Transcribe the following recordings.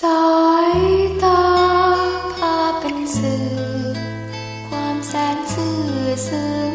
สายตาพาเป็นสื่อ ความแสนซื่อซื่อ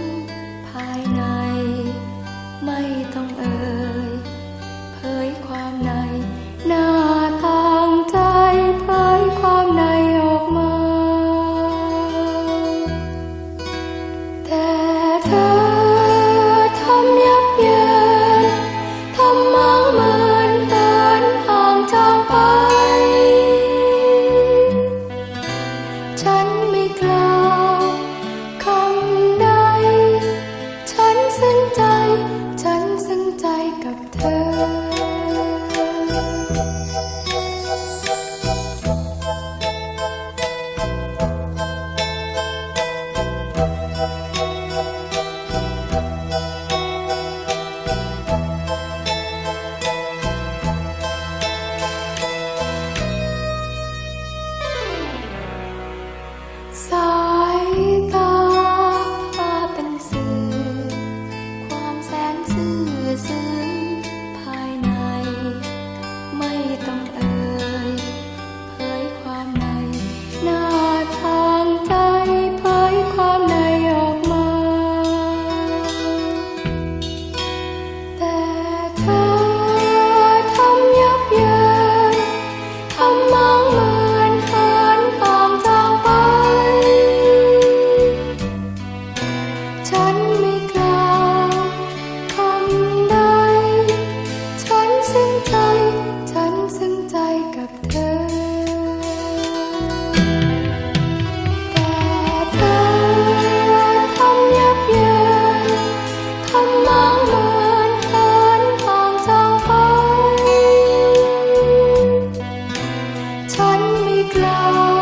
listen. cloud.